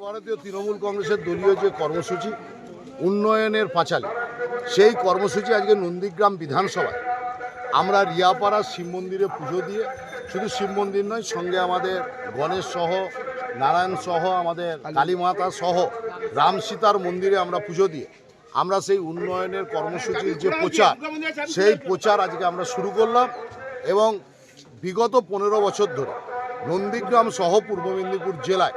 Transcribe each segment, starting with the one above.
সর্বভারতীয় তৃণমূল কংগ্রেসের দলীয় যে কর্মসূচি, উন্নয়নের পাঁচালী, সেই কর্মসূচি আজকে নন্দীগ্রাম বিধানসভায়। আমরা রিয়াপাড়া শিব মন্দিরে পুজো দিয়ে, শুধু শিব মন্দির নয়, সঙ্গে আমাদের গণেশ সহ, নারায়ণ সহ, আমাদের কালীমাতা সহ, রাম সীতার মন্দিরে আমরা পুজো দিয়ে, আমরা সেই উন্নয়নের কর্মসূচির যে প্রচার, সেই প্রচার আজকে আমরা শুরু করলাম এবং বিগত পনেরো বছর ধরে নন্দীগ্রাম সহ পূর্ব মেদিনীপুর জেলায়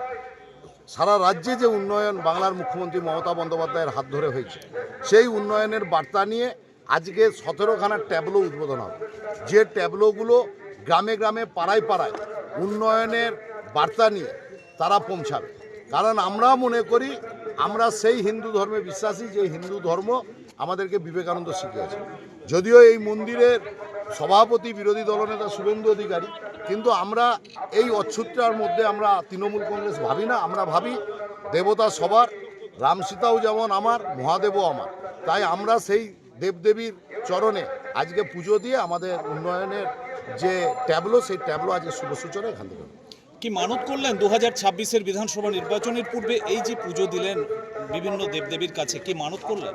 সারা রাজ্যে যে উন্নয়ন বাংলার মুখ্যমন্ত্রী মমতা বন্দ্যোপাধ্যায়ের হাত ধরে হয়েছে, সেই উন্নয়নের বার্তা নিয়ে আজকে সতেরোখানা ট্যাবলো উদ্বোধন হবে। যে ট্যাবলোগুলো গ্রামে গ্রামে, পাড়ায় পাড়ায় উন্নয়নের বার্তা নিয়ে তারা পৌঁছাবে। কারণ আমরা মনে করি, আমরা সেই হিন্দু ধর্মে বিশ্বাসী, যে হিন্দু ধর্ম আমাদেরকে বিবেকানন্দ শিখিয়েছে। যদিও এই মন্দিরের সভাপতি বিরোধী দলনেতা শুভেন্দু অধিকারী। কিন্তু আমরা এই অচ্ছুত্রার মধ্যে আমরা তৃণমূল কংগ্রেস ভাবি না আমরা ভাবি দেবতা সবার রাম সীতাও যেমন আমার মহাদেবও আমার। তাই আমরা সেই দেবদেবীর চরণে আজকে পুজো দিয়ে আমাদের উন্নয়নের যে ট্যাবলো সেই ট্যাবলো আজকে শুভ সূচনা এখান থেকে। কি মানত করলেন দু হাজার ছাব্বিশের বিধানসভা নির্বাচনের পূর্বে? এই যে পুজো দিলেন বিভিন্ন দেবদেবীর কাছে কি মানত করলেন?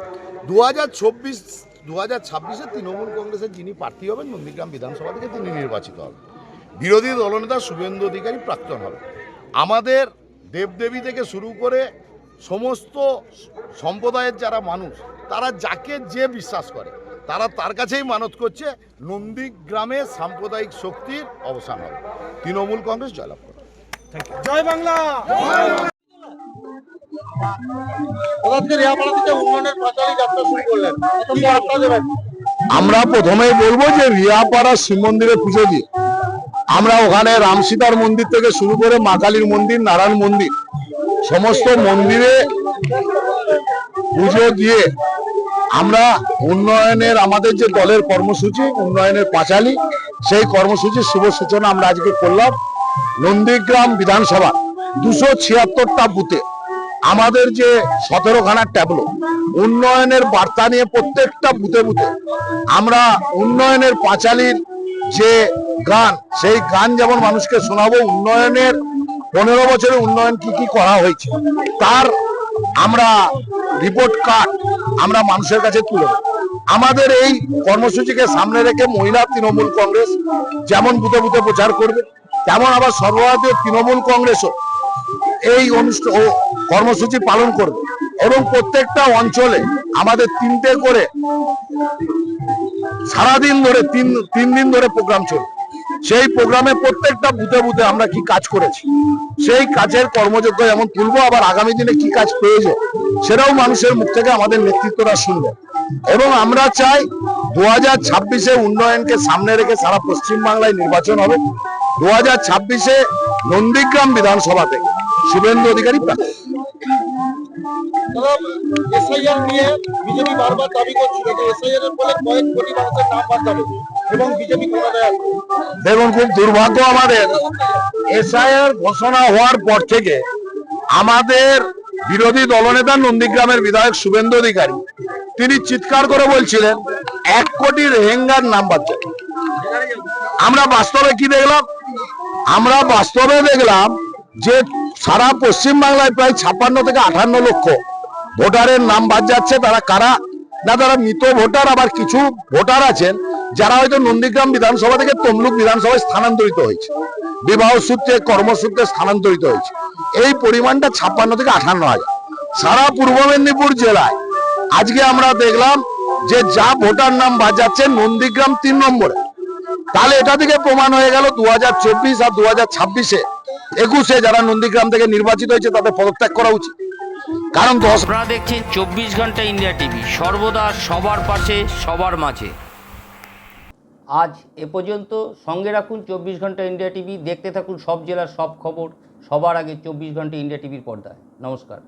দু হাজার চব্বিশ দু হাজার ছাব্বিশে তৃণমূল কংগ্রেসের যিনি প্রার্থী হবেন নন্দীগ্রাম বিধানসভা থেকে তিনি নির্বাচিত হবেন। বিরোধী দলনেতা শুভেন্দু অধিকারী প্রাক্তন হবে আমাদের দেবদেবী থেকে শুরু করে সমস্ত সম্প্রদায়ের যারা মানুষ, তারা যাকে যে বিশ্বাস করে, তারা তার কাছেই মানত করছে নন্দীগ্রামে সাম্প্রদায়িক শক্তির অবসান হবে। তৃণমূল কংগ্রেস জয়লাভ করবে জয় বাংলা! আমরা প্রথমেই বলব যে রিয়াপাড়া শিব মন্দিরে পুজো দিয়ে। আমরা ওখানে রাম সীতার মন্দির থেকে শুরু করে মা কালীর মন্দির, নারায়ণ মন্দির, সমস্ত মন্দিরে পুজো দিয়ে আমরা উন্নয়নের আমাদের যে দলের কর্মসূচি, উন্নয়নের পাঁচালী, সেই কর্মসূচির শুভ সূচনা আমরা আজকে করলাম। নন্দীগ্রাম বিধানসভা, দুশো ছিয়াত্তরটা বুথে। আমাদের যে সতেরোখানা ট্যাবলো, উন্নয়নের বার্তা নিয়ে প্রত্যেকটা বুথে বুথে আমরা উন্নয়নের পাঁচালীর যে গান, সেই গান যেমন মানুষকে শোনাবো, উন্নয়নের পনেরো বছরে উন্নয়ন কি কি করা হয়েছে, তার আমরা রিপোর্ট কার্ড আমরা মানুষের কাছে তুলে আমাদের এই কর্মসূচিকে সামনে রেখে মহিলা তৃণমূল কংগ্রেস যেমন বুথে বুথে প্রচার করবে, তেমন আবার সর্বভারতীয় তৃণমূল কংগ্রেসও এই অনুষ্ঠান কর্মসূচি পালন করবে এবং প্রত্যেকটা অঞ্চলে আমাদের তিনটে করে সারাদিন ধরে তিন তিন দিন ধরে প্রোগ্রাম চলবে। সেই প্রোগ্রামে প্রত্যেকটা বুথে বুথে আমরা কি কাজ করেছি? সেই কাজের কর্মযোগ্য যেমন তুলবো, আবার আগামী দিনে কি কাজ প্রয়োজন সেটাও মানুষের মুখ থেকে আমাদের নেতৃত্বরা শুনবে। এবং আমরা চাই দু হাজার ছাব্বিশে উন্নয়নকে সামনে রেখে সারা পশ্চিমবাংলায় নির্বাচন হবে। দু হাজার ছাব্বিশে নন্দীগ্রাম বিধানসভা থেকে শুভেন্দু অধিকারী এসআইআর নিয়ে বিজেপি বারবার দাবি করছিল যে এসআইআর এর ফলে কয়েক কোটি মানুষের নাম বাদ যাবে এবং বিজেপি ক্ষমতায় দেখুন খুব দুর্ভাগ্য আমাদের এসআইআর ঘোষণা হওয়ার পর থেকে আমাদের বিরোধী দলনেতা নন্দীগ্রামের বিধায়ক শুভেন্দু অধিকারী তিনি চিৎকার করে বলছিলেন এক কোটি রেহেঙ্গার নাম বাচ্চা আমরা বাস্তবে কি দেখলাম? আমরা বাস্তবে দেখলাম যে সারা পশ্চিম বাংলায় প্রায় ছাপ্পান্ন থেকে আঠান্ন লক্ষ ভোটারের নাম বাদ যাচ্ছে। তারা কারা? না, তারা মৃত ভোটার, আবার কিছু ভোটার আছেন যারা হয়তো নন্দীগ্রাম বিধানসভা থেকে তমলুক বিধানসভায় স্থানান্তরিত হয়েছে। বিবাহ সূত্রে, কর্মসূত্রে স্থানান্তরিত হয়েছে। এই পরিমাণটা ছাপ্পান্ন থেকে আঠান্ন হাজার। সারা পূর্ব মেদিনীপুর জেলায় আজকে আমরা দেখলাম যে যা ভোটার নাম বাদ যাচ্ছে নন্দীগ্রাম তিন নম্বরে। তাহলে এটা থেকে প্রমাণ হয়ে গেল দু হাজার চব্বিশ আর দু হাজার ছাব্বিশে। একুশে যারা নন্দীগ্রাম থেকে নির্বাচিত হয়েছে তাদের পদত্যাগ করা উচিত। কারণ দশ আপনারা দেখছেন চব্বিশ ঘণ্টা ইন্ডিয়া টিভি। সর্বদা সবার পাশে সবার মাঝে। আজ এ পর্যন্ত সঙ্গে রাখুন চব্বিশ ঘণ্টা ইন্ডিয়া টিভি দেখতে থাকুন সব জেলার সব খবর সবার আগে চব্বিশ ঘণ্টা ইন্ডিয়া টিভির পর্দায়। নমস্কার।